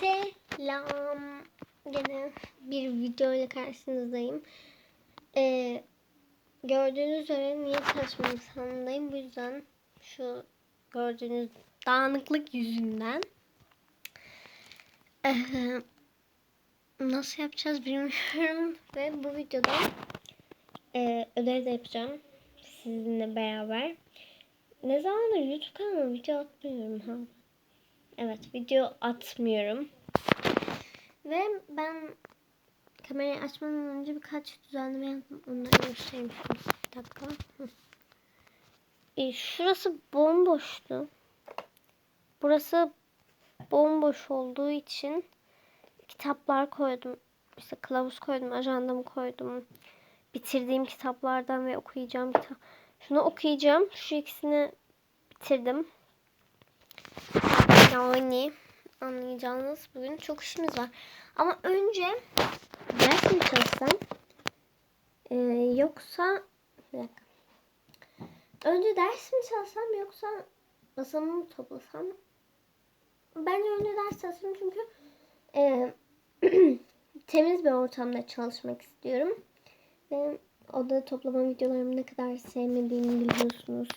Selam. Gene bir video ile karşınızdayım. Ee, gördüğünüz üzere niye çalışma insanındayım. Bu yüzden şu gördüğünüz dağınıklık yüzünden. Ee, nasıl yapacağız bilmiyorum. Ve bu videoda e, ödev de yapacağım. Sizinle beraber. Ne zamandır YouTube kanalıma video atmıyorum ha. Evet video atmıyorum. Ve ben kamerayı açmadan önce birkaç düzenleme yaptım. Onları göstereyim. Bir dakika. E, şurası bomboştu. Burası bomboş olduğu için kitaplar koydum. İşte kılavuz koydum, ajandamı koydum. Bitirdiğim kitaplardan ve okuyacağım kitap. Şunu okuyacağım. Şu ikisini bitirdim. Yani anlayacağınız bugün çok işimiz var. Ama önce ders mi çalışsam? Ee, yoksa bir dakika. Önce ders mi çalışsam yoksa masamı mı toplasam? Bence önce ders çalışayım çünkü e, temiz bir ortamda çalışmak istiyorum. Ve oda toplama videolarımı ne kadar sevmediğimi biliyorsunuz.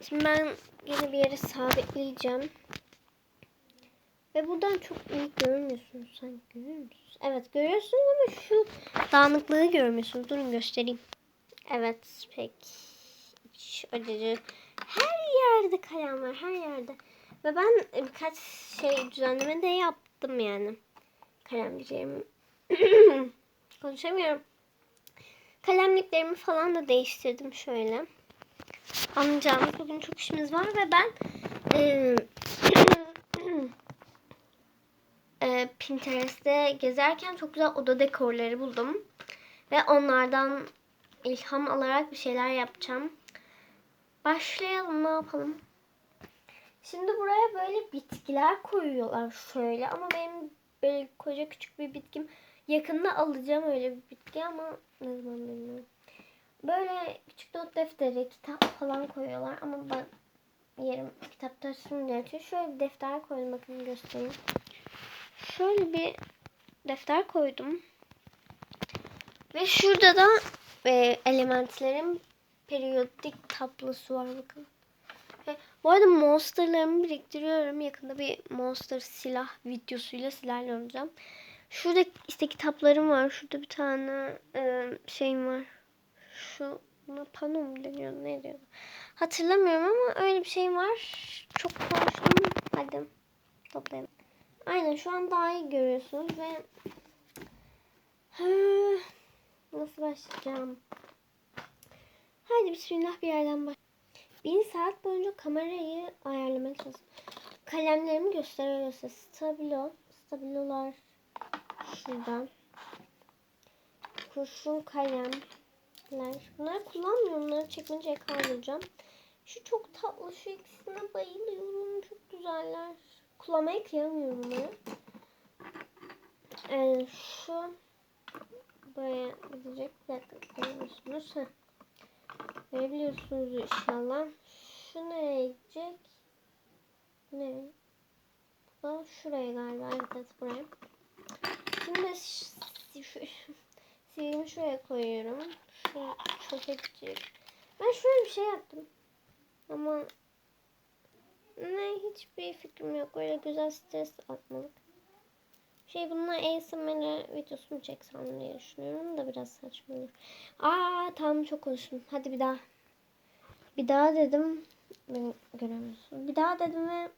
Şimdi ben yine bir yere sabitleyeceğim. Ve buradan çok iyi görmüyorsunuz sanki görüyor musunuz? Evet görüyorsunuz ama şu dağınıklığı görmüyorsunuz. Durun göstereyim. Evet pek iç acıcı. Her yerde kalem var her yerde. Ve ben birkaç şey düzenleme de yaptım yani. Kalemciğimi. Konuşamıyorum. Kalemliklerimi falan da değiştirdim şöyle. Anlayacağınız bugün çok işimiz var ve ben e, e, Pinterest'te gezerken çok güzel oda dekorları buldum. Ve onlardan ilham alarak bir şeyler yapacağım. Başlayalım ne yapalım. Şimdi buraya böyle bitkiler koyuyorlar şöyle ama benim böyle koca küçük bir bitkim yakında alacağım öyle bir bitki ama ne zaman bilmiyorum. Böyle küçük not defteri, kitap falan koyuyorlar ama ben yerim kitapta şimdi yatıyor. Şöyle bir defter koydum bakın göstereyim. Şöyle bir defter koydum. Ve şurada da e, elementlerin periyodik tablosu var bakın. Ve bu arada monsterlarımı biriktiriyorum. Yakında bir monster silah videosuyla sizlerle olacağım. Şurada işte kitaplarım var. Şurada bir tane e, şeyim var. Şu buna pano mu deniyor ne diyor? Hatırlamıyorum ama öyle bir şey var. Çok konuştum. Hadi toplayalım. Aynen şu an daha iyi görüyorsunuz ve nasıl başlayacağım? Hadi bismillah bir yerden baş. Bir saat boyunca kamerayı ayarlamaya çalıştım. Kalemlerimi gösteriyor size. Stabilo. Stabilolar şuradan. Kurşun kalem. Bunları kullanmıyorum. Bunları çekmeceye kaldıracağım. Şu çok tatlı. Şu ikisine bayılıyorum. Çok güzeller. Kullanmaya kıyamıyorum bunları. Ee, şu buraya gidecek. Bir dakika görüyorsunuz. Heh. Görebiliyorsunuz inşallah. Şu nereye gidecek? Ne? Bu şuraya galiba. Evet, buraya. Şimdi silgimi şuraya koyuyorum. Şu çöpe gidecek. Ben şöyle bir şey yaptım. Ama ne hiçbir fikrim yok. Öyle güzel stres atmalık. Şey bununla ASMR videosunu çeksem diye düşünüyorum da biraz saçma olur. Aa tamam çok konuştum. Hadi bir daha. Bir daha dedim. Ben göremiyorsun. Bir daha dedim ve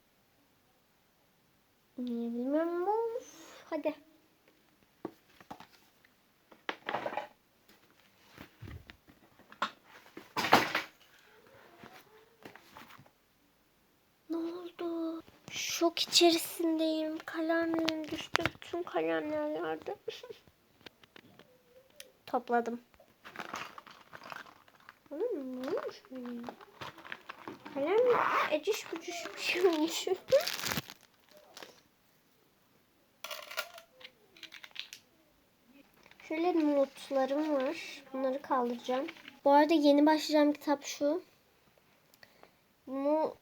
niye bilmiyorum. Of, hadi. Ne oldu? Şok içerisindeyim. Kalemlerim düştü. Bütün kalemler yerde. Topladım. Oğlum ne olmuş benim? Kalem eciş bücüş bir şey olmuş. Şöyle notlarım var. Bunları kaldıracağım. Bu arada yeni başlayacağım kitap şu. Bunu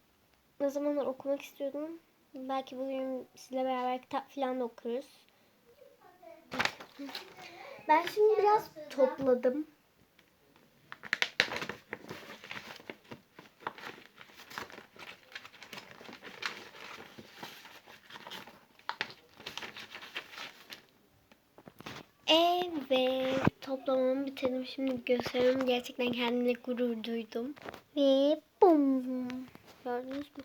ne zamanlar okumak istiyordum. Belki bugün sizle beraber kitap falan da okuruz. Ben şimdi biraz topladım. Evet, toplamamı bitirdim. Şimdi gösteriyorum. Gerçekten kendimle gurur duydum. Ve bum. Gördünüz mü?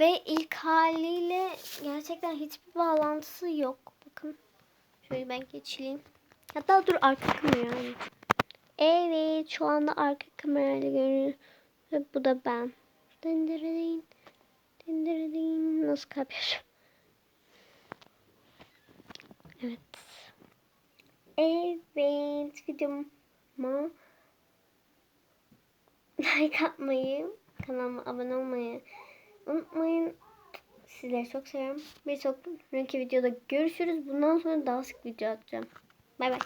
Ve ilk haliyle gerçekten hiçbir bağlantısı yok. Bakın. Şöyle ben geçeyim. Hatta dur arka kamera. Evet şu anda arka kamerayla görünüyor. Ve bu da ben. Dındırıdın. Dındırıdın. Nasıl kapıyorsun? Evet. Evet videoma like atmayı, kanalıma abone olmayı unutmayın. Sizleri çok seviyorum. Bir sonraki videoda görüşürüz. Bundan sonra daha sık video atacağım. Bay bay.